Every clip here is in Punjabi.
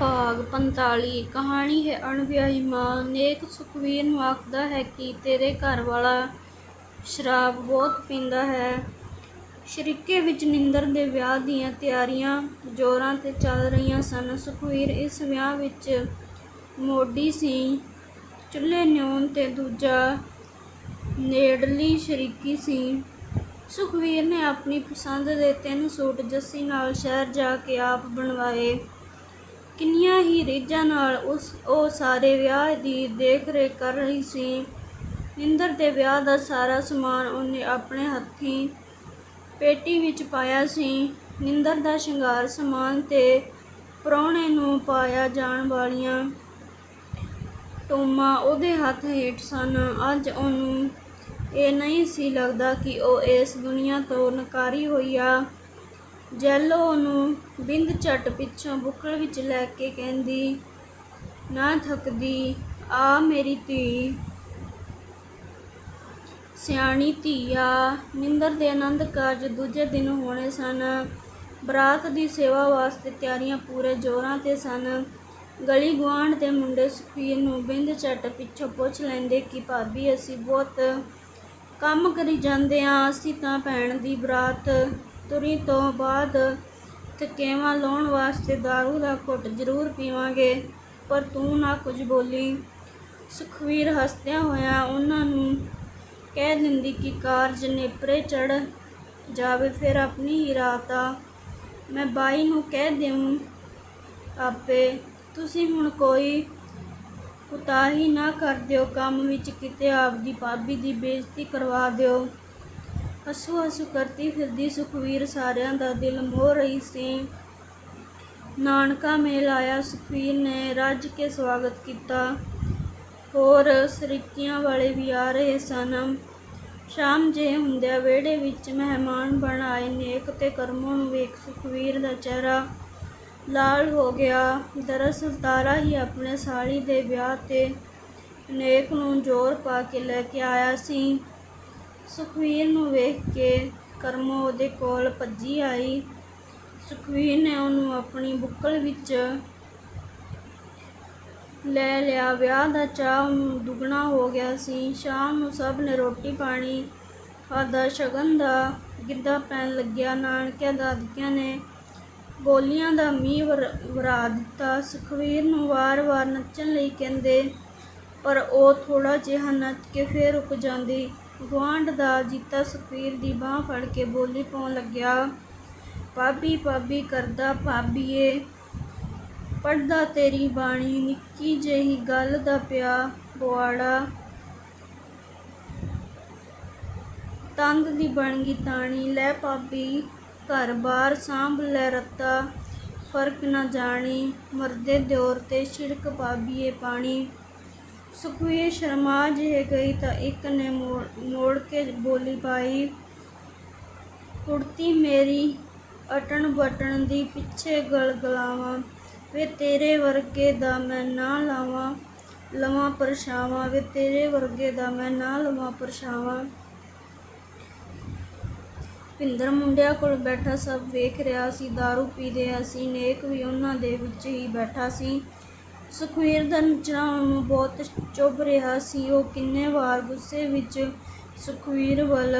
ਭਾਗ 45 ਕਹਾਣੀ ਹੈ, ਅਣਵਿਆਹੀ ਮਾਂ ਨੇਕ ਸੁਖਵੀਰ ਨੂੰ ਆਖਦਾ ਹੈ ਕਿ ਤੇਰੇ ਘਰ ਵਾਲਾ ਸ਼ਰਾਬ ਬਹੁਤ ਪੀਂਦਾ ਹੈ। ਸ਼ਰੀਕੇ ਵਿੱਚ ਨਿੰਦਰ ਦੇ ਵਿਆਹ ਦੀਆਂ ਤਿਆਰੀਆਂ ਜ਼ੋਰਾਂ ਤੇ ਚੱਲ ਰਹੀਆਂ ਸਨ। ਸੁਖਵੀਰ ਇਸ ਵਿਆਹ ਵਿੱਚ ਮੋਢੀ ਸੀ, ਚੁੱਲ੍ਹੇ ਨਿਉਣ ਤੇ ਦੂਜਾ ਨੇੜਲੀ ਸ਼ਰੀਕੀ ਸੀ। ਸੁਖਵੀਰ ਨੇ ਆਪਣੀ ਪਸੰਦ ਦੇ ਤਿੰਨ ਸੂਟ ਜੱਸੀ ਨਾਲ ਸ਼ਹਿਰ ਜਾ ਕੇ ਆਪ ਬਣਵਾਏ। ਕਿੰਨੀਆਂ ਹੀ ਰੀਝਾਂ ਨਾਲ ਉਸ, ਉਹ ਸਾਰੇ ਵਿਆਹ ਦੀ ਦੇਖ ਰੇਖ ਕਰ ਰਹੀ ਸੀ। ਨਿੰਦਰ ਦੇ ਵਿਆਹ ਦਾ ਸਾਰਾ ਸਮਾਨ ਉਹਨੇ ਆਪਣੇ ਹੱਥੀਂ ਪੇਟੀ ਵਿੱਚ ਪਾਇਆ ਸੀ। ਨਿੰਦਰ ਦਾ ਸ਼ਿੰਗਾਰ ਸਮਾਨ ਤੇ ਪ੍ਰਾਹੁਣੇ ਨੂੰ ਪਾਇਆ ਜਾਣ ਵਾਲੀਆਂ ਟੋਮਾ ਉਹਦੇ ਹੱਥ ਹੇਠ ਸਨ। ਅੱਜ ਉਹਨੂੰ ਇਹ ਨਹੀਂ ਸੀ ਲੱਗਦਾ ਕਿ ਉਹ ਇਸ ਦੁਨੀਆ ਤੋਂ ਨਕਾਰੀ ਹੋਈ ਆ। ਜੈਲੋ ਨੂੰ ਬਿੰਦ ਝਟ ਪਿੱਛੋਂ ਬੁੱਕਲ ਵਿੱਚ ਲੈ ਕੇ ਕਹਿੰਦੀ, ਨਾ ਥੱਕਦੀ, ਆ ਮੇਰੀ ਧੀ। ਸਿਆਣੀ ਧੀ ਆ, ਨਿੰਦਰ ਦੇ ਆਨੰਦ ਕਾਰਜ ਦੂਜੇ ਦਿਨ ਹੋਣੇ ਸਨ। ਬਰਾਤ ਦੀ ਸੇਵਾ ਵਾਸਤੇ ਤਿਆਰੀਆਂ ਪੂਰੇ ਜ਼ੋਰਾਂ ਤੇ ਸਨ। ਗਲੀ ਗੁਆਂਢ ਦੇ ਮੁੰਡੇ ਸੁਖੀਰ ਨੂੰ ਬਿੰਦ ਝਟ ਪਿੱਛੋਂ ਪੁੱਛ ਲੈਂਦੇ ਕਿ, ਭਾਬੀ, ਅਸੀਂ ਬਹੁਤ ਕੰਮ ਕਰੀ ਜਾਂਦੇ ਆ, ਅਸੀਂ ਤਾਂ ਭੈਣ ਦੀ ਬਰਾਤ ਤੁਰੀ ਤੋਂ ਬਾਅਦ ਥਕੇਵਾਂ ਲਾਉਣ ਵਾਸਤੇ ਦਾਰੂ ਦਾ ਘੁੱਟ ਜ਼ਰੂਰ ਪੀਵਾਂਗੇ, ਪਰ ਤੂੰ ਨਾ ਕੁਝ ਬੋਲੀ। ਸੁਖਵੀਰ ਹੱਸਦਿਆਂ ਹੋਇਆਂ ਉਹਨਾਂ ਨੂੰ ਕਹਿ ਦਿੰਦੀ ਕਿ ਕਾਰਜ ਨੇਪਰੇ ਚੜ ਜਾਵੇ, ਫਿਰ ਆਪਣੀ ਹੀ ਰਾਤ ਆ। ਮੈਂ ਬਾਈ ਨੂੰ ਕਹਿ ਦੇਵਾਂ ਆਪੇ, ਤੁਸੀਂ ਹੁਣ ਕੋਈ ਕੁਤਾਹੀ ਨਾ ਕਰ ਦਿਓ, ਕੰਮ ਵਿੱਚ ਕਿਤੇ ਆਪਦੀ ਭਾਬੀ ਦੀ ਬੇਇੱਜ਼ਤੀ ਕਰਵਾ ਦਿਓ। ਹਸੂ ਹਸੂ ਕਰਦੀ ਫਿਰਦੀ ਸੁਖਵੀਰ ਸਾਰਿਆਂ ਦਾ ਦਿਲ ਮੋਹ ਰਹੀ ਸੀ। ਨਾਨਕਾ ਮੇਲ ਆਇਆ ਸੁਖਵੀਰ ਨੇ, ਰੱਜ ਕੇ ਸਵਾਗਤ ਕੀਤਾ। ਹੋਰ ਸਰੀਕਿਆਂ ਵਾਲੇ ਵੀ ਆ ਰਹੇ ਸਨ। ਸ਼ਾਮ ਜੇ ਹੁੰਦਿਆਂ ਵਿਹੜੇ ਵਿੱਚ ਮਹਿਮਾਨ ਬਣ ਆਏ ਨੇਕ ਤੇ ਕਰਮੋਂ ਨੂੰ ਵੇਖ ਸੁਖਵੀਰ ਦਾ ਚਿਹਰਾ ਲਾਲ ਹੋ ਗਿਆ। ਦਰਅਸਲ ਤਾਰਾ ਹੀ ਆਪਣੇ ਸਾਲੀ ਦੇ ਵਿਆਹ ਤੇ ਨੇਕ ਨੂੰ ਜ਼ੋਰ ਪਾ ਕੇ ਲੈ ਕੇ ਆਇਆ ਸੀ। ਸੁਖਬੀਰ ਨੂੰ ਵੇਖ ਕੇ ਕਰਮੋ ਉਹਦੇ ਕੋਲ ਭੱਜੀ ਆਈ। ਸੁਖਬੀਰ ਨੇ ਉਹਨੂੰ ਆਪਣੀ ਬੁੱਕਲ ਵਿੱਚ ਲੈ ਲਿਆ। ਵਿਆਹ ਦਾ ਚਾਹ ਦੁੱਗਣਾ ਹੋ ਗਿਆ ਸੀ। ਸ਼ਾਮ ਨੂੰ ਸਭ ਨੇ ਰੋਟੀ ਪਾਣੀ ਖਾਧਾ। ਸ਼ਗਨ ਦਾ ਗਿੱਧਾ ਪੈਣ ਲੱਗਿਆ। ਨਾਨਕਿਆਂ ਦਾਦਕਿਆਂ ਨੇ ਬੋਲੀਆਂ ਦਾ ਮੀਂਹ ਵਰ- ਵਰਾ ਦਿੱਤਾ। ਸੁਖਵੀਰ ਨੂੰ ਵਾਰ-ਵਾਰ ਨੱਚਣ ਲਈ ਕਹਿੰਦੇ, ਪਰ ਉਹ ਥੋੜਾ ਜਿਹਾ ਨੱਚ ਕੇ ਫੇਰ ਰੁਕ ਜਾਂਦੀ। ਗੁਆਂਢ ਦਾ ਜੀਤਾ ਸੁਖਬੀਰ ਦੀ ਬਾਂਹ ਫੜ ਕੇ ਬੋਲੀ ਪਾਉਣ ਲੱਗਿਆ, ਭਾਬੀ ਭਾਬੀ ਕਰਦਾ ਭਾਬੀਏ ਪੜਦਾ ਤੇਰੀ ਬਾਣੀ, ਨਿੱਕੀ ਜਿਹੀ ਗੱਲ ਦਾ ਪਿਆ ਬੁਆੜਾ ਤੰਦ ਦੀ ਬਣ ਗਈ ਤਾਣੀ, ਲੈ ਭਾਬੀ, ਘਰ ਬਾਰ ਸਾਂਭ ਲੈ ਰੱਤਾ, ਫ਼ਰਕ ਨਾ ਜਾਣੀ, ਮਰਦੇ ਦਿਓਰ ਤੇ ਛਿੜਕ ਭਾਬੀਏ ਪਾਣੀ। ਸੁਖਵੀਰ ਸ਼ਰਮਾ ਜਿਹੇ ਗਈ ਤਾਂ ਇੱਕ ਨੇ ਮੋੜ ਮੋੜ ਕੇ ਬੋਲੀ ਪਾਈ। ਕੁੜਤੀ ਮੇਰੀ ਅਟਣ ਬਟਣ ਦੀ ਪਿੱਛੇ ਗਲ ਗਲਾਵਾਂ, ਵੇ ਤੇਰੇ ਵਰਗੇ ਦਾ ਮੈਂ ਨਾ ਲਾਵਾਂ, ਲਵਾਂ ਪਰਛਾਵਾਂ, ਵੇ ਤੇਰੇ ਵਰਗੇ ਦਾ ਮੈਂ ਨਾ ਲਵਾਂ ਪਰਛਾਵਾਂ। ਭਿੰਦਰ ਮੁੰਡਿਆਂ ਕੋਲ ਬੈਠਾ ਸਭ ਵੇਖ ਰਿਹਾ ਸੀ दारू ਪੀ ਰਿਹਾ ਸੀ, ਨੇਕ ਵੀ ਉਹਨਾਂ ਦੇ ਵਿੱਚ ਹੀ ਬੈਠਾ ਸੀ। ਸੁਖਵੀਰ ਦਾ ਨੱਚਣਾ ਉਹਨੂੰ ਬਹੁਤ ਚੁੱਭ ਰਿਹਾ ਸੀ ਉਹ ਕਿੰਨੇ ਵਾਰ ਗੁੱਸੇ ਵਿੱਚ ਸੁਖਵੀਰ ਵੱਲ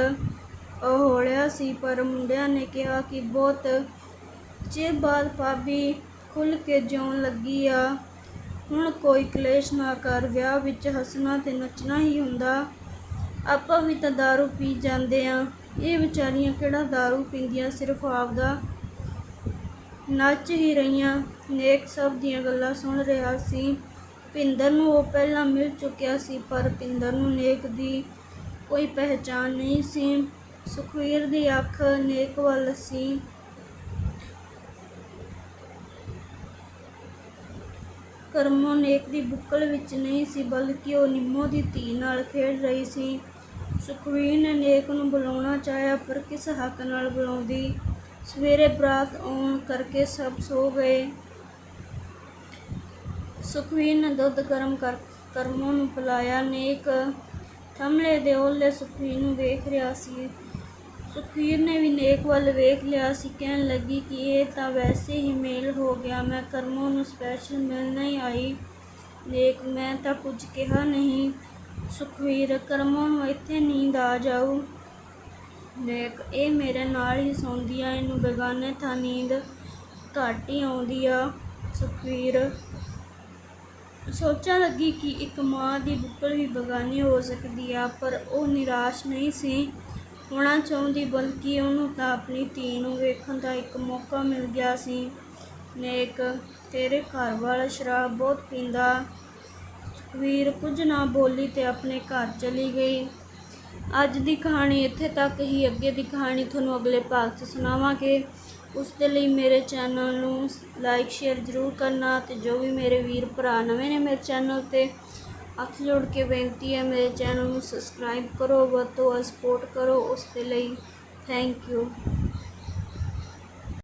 ਹੋਲਿਆ ਸੀ ਪਰ ਮੁੰਡਿਆਂ ਨੇ ਕਿਹਾ ਕਿ ਬਹੁਤ ਚਿਰ ਬਾਅਦ ਭਾਬੀ ਖੁੱਲ ਕੇ ਜਿਉਣ ਲੱਗੀ ਆ ਹੁਣ ਕੋਈ ਕਲੇਸ਼ ਨਾ ਕਰ ਵਿਆਹ ਵਿੱਚ ਹੱਸਣਾ ਤੇ ਨੱਚਣਾ ਹੀ ਹੁੰਦਾ ਆਪਾਂ ਵੀ ਤਾਂ दारू ਪੀ ਜਾਂਦੇ ਆ ਇਹ ਵਿਚਾਰੀਆਂ ਕਿਹੜਾ दारू ਪੀਂਦੀਆਂ ਸਿਰਫ ਆਪਦਾ ਨੱਚ ਹੀ ਰਹੀਆਂ। ਨੇਕ ਸਭ ਦੀਆਂ ਗੱਲਾਂ ਸੁਣ ਰਿਹਾ ਸੀ। ਪਿੰਦਰ ਨੂੰ ਉਹ ਪਹਿਲਾਂ ਮਿਲ ਚੁੱਕਿਆ ਸੀ, ਪਰ ਪਿੰਦਰ ਨੂੰ ਨੇਕ ਦੀ ਕੋਈ ਪਹਿਚਾਨ ਨਹੀਂ ਸੀ। ਸੁਖਵੀਰ ਦੀ ਅੱਖ ਨੇਕ ਵੱਲ ਸੀ। ਕਰਮੋ ਨੇਕ ਦੀ ਬੁੱਕਲ ਵਿੱਚ ਨਹੀਂ ਸੀ, ਬਲਕਿ ਉਹ ਨਿੰਮੋ ਦੀ ਧੀ ਨਾਲ ਖੇਡ ਰਹੀ ਸੀ। ਸੁਖਵੀਰ ਨੇ ਨੇਕ ਨੂੰ ਬੁਲਾਉਣਾ ਚਾਹਿਆ, ਪਰ ਕਿਸ ਹੱਕ ਨਾਲ ਬੁਲਾਉਂਦੀ? ਸਵੇਰੇ ਬਰਾਤ ਆਉਣ ਕਰਕੇ ਸਭ ਸੋ ਗਏ। ਸੁਖਵੀਰ ਨੇ ਦੁੱਧ ਗਰਮ ਕਰ, ਕਰਮੋਂ ਨੂੰ ਪਿਲਾਇਆ। ਨੇਕ ਥਮਲੇ ਦੇ ਓਲੇ ਸੁਖਵੀਰ ਨੂੰ ਵੇਖ ਰਿਹਾ ਸੀ। ਸੁਖਵੀਰ ਨੇ ਵੀ ਨੇਕ ਵੱਲ ਵੇਖ ਲਿਆ ਸੀ। ਕਹਿਣ ਲੱਗੀ ਕਿ ਇਹ ਤਾਂ ਵੈਸੇ ਹੀ ਮੇਲ ਹੋ ਗਿਆ। ਮੈਂ ਕਰਮੋਂ ਨੂੰ ਸਪੈਸ਼ਲ ਮਿਲਣ ਹੀ ਆਈ। ਨੇਕ, ਮੈਂ ਤਾਂ ਕੁਝ ਕਿਹਾ ਨਹੀਂ। ਸੁਖਵੀਰ, ਕਰਮੋਂ ਨੂੰ ਇੱਥੇ ਨੀਂਦ ਆ ਜਾਊ। ਇਹ ਮੇਰੇ ਨਾਲ ਹੀ ਸੌਂਦੀ ਆ, ਇਹਨੂੰ ਬੇਗਾਨੇ ਥਾਂ ਨੀਂਦ ਘੱਟ ਹੀ ਆਉਂਦੀ ਆ, ਸੁਖਵੀਰ। ਸੋਚਣ ਲੱਗੀ ਕਿ ਇੱਕ ਮਾਂ ਦੀ ਬੁੱਕਲ ਵੀ ਬੇਗਾਨੀ ਹੋ ਸਕਦੀ ਆ, ਪਰ ਉਹ ਨਿਰਾਸ਼ ਨਹੀਂ ਸੀ ਹੋਣਾ ਚਾਹੁੰਦੀ, ਬਲਕਿ ਉਹਨੂੰ ਤਾਂ ਆਪਣੀ ਧੀ ਨੂੰ ਵੇਖਣ ਦਾ ਇੱਕ ਮੌਕਾ ਮਿਲ ਗਿਆ ਸੀ। ਨੇਕ, ਤੇਰੇ ਘਰ ਵਾਲਾ ਸ਼ਰਾਬ ਬਹੁਤ ਪੀਂਦਾ। ਵੀਰ ਕੁਝ ਨਾ ਬੋਲੀ ਤੇ ਆਪਣੇ ਘਰ ਚਲੀ ਗਈ। ਅੱਜ ਦੀ ਕਹਾਣੀ ਇੱਥੇ ਤੱਕ ਹੀ, ਅੱਗੇ ਦੀ ਕਹਾਣੀ ਤੁਹਾਨੂੰ ਅਗਲੇ ਭਾਗ 'ਚ ਸੁਣਾਵਾਂਗੇ। ਉਸ ਦੇ ਲਈ ਮੇਰੇ ਚੈਨਲ ਨੂੰ ਲਾਈਕ, ਸ਼ੇਅਰ ਜ਼ਰੂਰ ਕਰਨਾ ਤੇ ਜੋ ਵੀ ਮੇਰੇ ਵੀਰ ਭਰਾ ਨਵੇਂ ਨੇ ਮੇਰੇ ਚੈਨਲ ਤੇ, ਹੱਥ ਜੋੜ ਕੇ ਬੇਨਤੀ ਹੈ ਮੇਰੇ ਚੈਨਲ ਨੂੰ ਸਬਸਕ੍ਰਾਈਬ ਕਰੋ, ਵੱਧ ਤੋਂ ਸਪੋਰਟ ਕਰੋ। ਉਸ ਦੇ ਲਈ ਥੈਂਕ ਯੂ